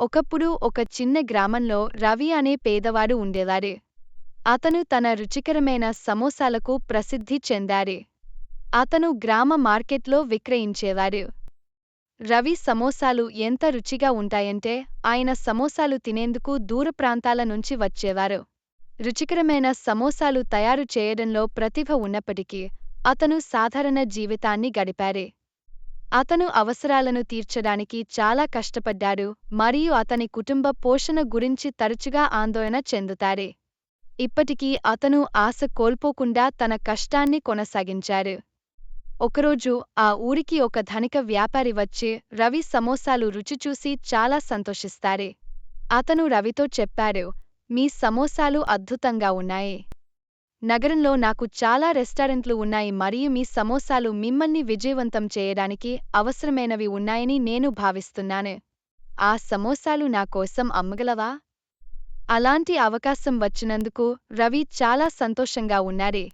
ఒకప్పుడు ఒక చిన్న గ్రామంలో రవి అనే పేదవాడు ఉండేవాడు అతను తన రుచికరమైన సమోసాలకు ప్రసిద్ధి చెందాడు అతను గ్రామ మార్కెట్లో విక్రయించేవాడు రవి సమోసాలు ఎంత రుచిగా ఉంటాయంటే ఆయన సమోసాలు తినేందుకు దూర ప్రాంతాల నుంచి వచ్చేవారు. రుచికరమైన సమోసాలు తయారు చేయడంలో ప్రతిభ ఉన్నప్పటికీ అతను సాధారణ జీవితాన్ని గడిపారే. అతను అవసరాలను తీర్చడానికి చాలా కష్టపడ్డాడు మరియు అతని కుటుంబ పోషణ గురించి తరచుగా ఆందోళన చెందుతారే. ఇప్పటికీ అతను ఆశ కోల్పోకుండా తన కష్టాన్ని కొనసాగించారు. ఒకరోజు ఆ ఊరికి ఒక ధనిక వ్యాపారి వచ్చి రవి సమోసాలు రుచి చూసి చాలా సంతోషిస్తారు. అతను రవితో చెప్పాడు మీ సమోసాలు అద్భుతంగా ఉన్నాయి. నగరంలో నాకు చాలా రెస్టారెంట్లు ఉన్నాయి మరియు మీ సమోసాలు మిమ్మల్ని విజయవంతం చేయడానికి అవసరమైనవి ఉన్నాయని నేను భావిస్తున్నాను. ఆ సమోసాలు నా కోసం అమ్మగలవా? అలాంటి అవకాశం వచ్చినందుకు రవి చాలా సంతోషంగా ఉన్నారే.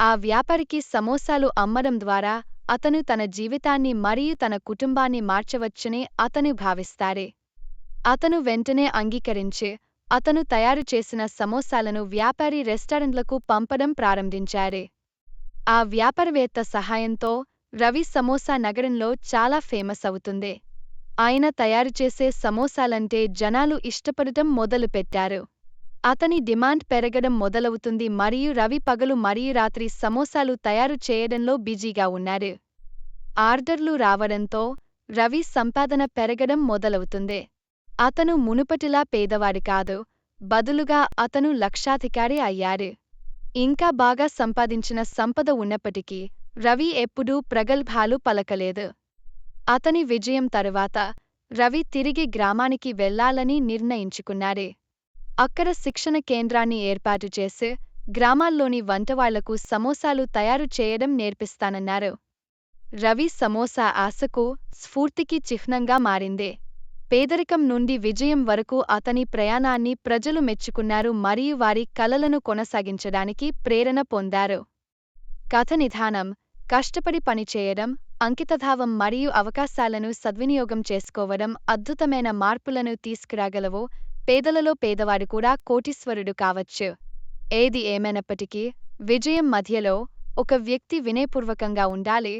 ఆ వ్యాపారికి సమోసాలు అమ్మడం ద్వారా అతను తన జీవితాన్ని మరియు తన కుటుంబాన్ని మార్చవచ్చని అతను భావిస్తారే. అతను వెంటనే అంగీకరించే అతను తయారు చేసిన సమోసాలను వ్యాపారి రెస్టారెంట్లకు పంపడం ప్రారంభించారు. ఆ వ్యాపారవేత్త సహాయంతో రవి సమోసా నగరంలో చాలా ఫేమస్ అవుతుంది. ఆయన తయారుచేసే సమోసాలంటే జనాలు ఇష్టపడటం మొదలుపెట్టారు అతని డిమాండ్ పెరగడం మొదలవుతుంది మరియు రవి పగలు మరియు రాత్రి సమోసాలు తయారు చేయడంలో బిజీగా ఉన్నారు. ఆర్డర్లు రావడంతో రవి సంపాదన పెరగడం మొదలవుతుంది. అతను మునుపటిలా పేదవాడు కాదు బదులుగా అతను లక్షాధికారి అయ్యాడు. ఇంకా బాగా సంపాదించిన సంపద ఉన్నప్పటికీ రవి ఎప్పుడూ ప్రగల్భాలు పలకలేదు. అతని విజయం తరువాత రవి తిరిగి గ్రామానికి వెళ్ళాలని నిర్ణయించుకున్నాడు. అక్కడ శిక్షణ కేంద్రాన్ని ఏర్పాటు చేసి గ్రామాల్లోని వంటవాళ్ళకు సమోసాలు తయారు చేయడం నేర్పిస్తానన్నారు. రవి సమోసా ఆశకు స్ఫూర్తికి చిహ్నంగా మారిందే. పేదరికం నుండి విజయం వరకు అతని ప్రయాణాన్ని ప్రజలు మెచ్చుకున్నారు మరియు వారి కలలను కొనసాగించడానికి ప్రేరణ పొందారు. కథ నిధానం కష్టపడి పనిచేయడం అంకితభావం మరియు అవకాశాలను సద్వినియోగం చేసుకోవడం అద్భుతమైన మార్పులను తీసుకురాగలవో. పేదలలో పేదవాడు కూడా కోటీశ్వరుడు కావచ్చు. ఏది ఏమైనప్పటికీ విజయం మధ్యలో ఒక వ్యక్తి వినయపూర్వకంగా ఉండాలి.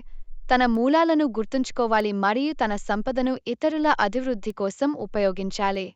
తన మూలాలను గుర్తుంచుకోవాలి మరియు తన సంపదను ఇతరుల అభివృద్ధి కోసం ఉపయోగించాలి.